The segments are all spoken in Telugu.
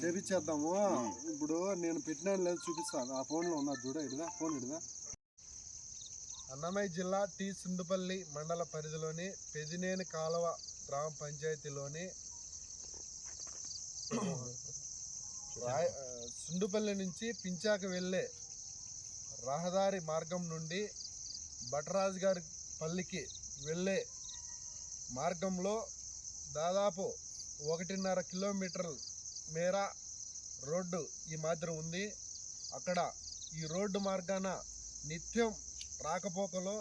చేపించేద్దాము ఇప్పుడు నేను పెట్టినాను లేదు చూపిస్తాను ఆ ఫోన్లో ఉన్నది చూడ ఇడిదా ఫోన్ ఇడిదా అన్నమయ్య జిల్లా టి సుండుపల్లి మండల పరిధిలోని పెదినేని కాలువ గ్రామ పంచాయతీలోని సుండుపల్లి నుంచి పించాక వెళ్ళే రహదారి మార్గం నుండి భటరాజు గారి పల్లికి వెళ్ళే మార్గంలో దాదాపు ఒకటిన్నర కిలోమీటర్ మేర రోడ్డు ఈ మాత్రం ఉంది. అక్కడ ఈ రోడ్డు మార్గాన నిత్యం రాకపోకలో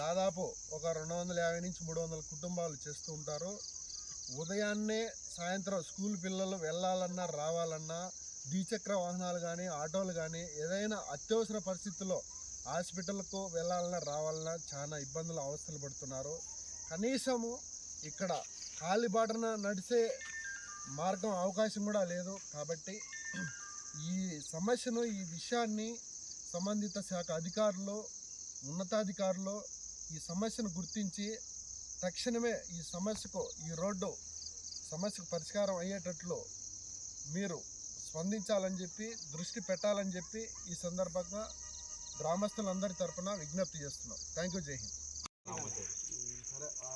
దాదాపు ఒక రెండు వందల యాభై నుంచి మూడు వందల కుటుంబాలు చేస్తూ ఉంటారు. ఉదయాన్నే సాయంత్రం స్కూల్ పిల్లలు వెళ్ళాలన్నా రావాలన్నా ద్విచక్ర వాహనాలు కానీ ఆటోలు కానీ ఏదైనా అత్యవసర పరిస్థితుల్లో హాస్పిటల్కు వెళ్ళాలన్నా రావాలన్నా చాలా ఇబ్బందులు అవస్థలు పడుతున్నారు. కనీసము ఇక్కడ కాలిబాటన నడిచే మార్గం అవకాశం కూడా లేదు కాబట్టి ఈ సమస్యను ఈ విషయాన్ని సంబంధిత శాఖ అధికారులు ఉన్నతాధికారులు ఈ సమస్యను గుర్తించి తక్షణమే ఈ సమస్యకు ఈ రోడ్డు సమస్యకు పరిష్కారం అయ్యేటట్లు మీరు స్పందించాలని చెప్పి దృష్టి పెట్టాలని చెప్పి ఈ సందర్భంగా గ్రామస్తులందరి తరఫున విజ్ఞప్తి చేస్తున్నాం. థ్యాంక్ యూ జై హింద్.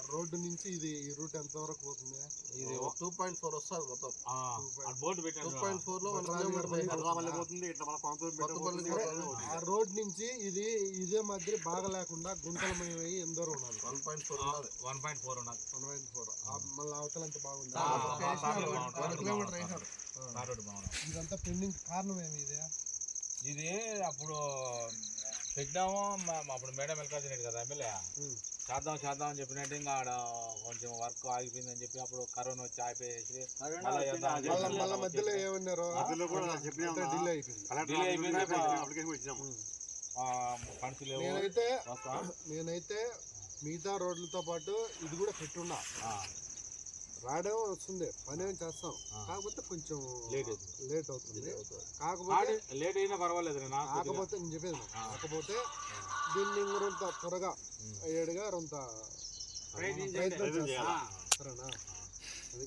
రోడ్డు నుంచి ఇది ఈ రూట్ ఎంతవరకు పోతుంది? ఇది టూ పాయింట్ ఫోర్ వస్తుంది మొత్తం. బోర్డు టూ పాయింట్ ఫోర్లో ఆ. రోడ్ నుంచి ఇది ఇదే మాదిరి బాగా లేకుండా గుంతలమయమై ఎందరో ఉన్నారు. వన్ పాయింట్ ఫోర్ ఉన్నది. వన్ పాయింట్ ఫోర్ ఉన్నది. One point four. మళ్ళీ అవతల ఎంత బాగుంది? కిలోమీటర్. ఇదంతా పెండింగ్ కారణం ఏమి ఇదే? ఇది అప్పుడు పెట్టినాము అప్పుడు మేడం వెళ్ళాల్సినట్టు కదా ఎమ్మెల్యే. చేద్దాం చేద్దాం అని చెప్పినట్టు ఇంకా ఆడ కొంచెం వర్క్ ఆగిపోయిందని చెప్పి అప్పుడు కరోనా వచ్చి ఆగిపోయేసి మధ్యలో ఏమన్నారు? నేనైతే నేనైతే మిగతా రోడ్లతో పాటు ఇది కూడా పెట్టున్నా. ఆ, రావడం వస్తుంది. పని ఏం చేస్తాం. కాకపోతే కొంచెం లేట్ అవుతుంది. లేట్ అవుతుంది. కాకపోతే లేట్ అయినా పర్వాలేదు కాకపోతే నేను చెప్పేది. కాకపోతే దీన్ని ఇంకొంత త్వరగా. అయ్యేడుగా కొంత ప్రయత్నం చేస్తాం? సరేనా? అది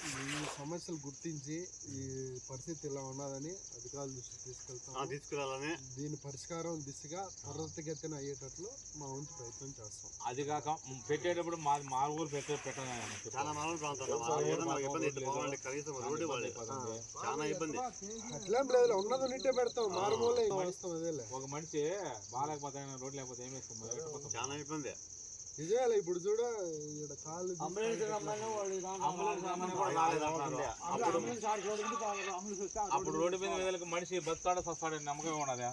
ఈ సమస్యలు గుర్తించి ఈ పరిస్థితి ఇలా ఉన్నదని అధికారుల దృష్టికి ఆ, తీసుకెళ్తాం తీసుకురావాలని దీని పరిష్కారం దిశగా త్వరితగతిన అయ్యేటట్లు మా వంతు ప్రయత్నం చేస్తాం. అది కాక పెట్టేటప్పుడు మా మా ఊరు పెట్టే పెట్టాను చాలా మామూలు ప్రాంతాలు ఏదో మనకి ఇబ్బంది అయితే బాగుంది కనీసం రోడ్డు ఇవ్వాలి చాలా ఇబ్బంది. అట్లేం లేదు ఉన్నది ఉన్నట్టే పెడతాం. మారుమూలే వేస్తాం అదేలే. ఒక మనిషి బాగాలేకపోతే రోడ్ లేకపోతే ఏం వేస్తాం మరి? ఎట్ట పోతాం? చాలా ఇబ్బంది. నిజమేలే ఇప్పుడు చూడ ఈడ కాళ్ళు అంబులెన్స్ సామాన్లు కూడా రాలేదంటున్నారు. అప్పుడు అప్పుడు రోడ్డు మీద మీద మనిషి బతాడ సస్తాడని నమ్మకం ఉన్నదా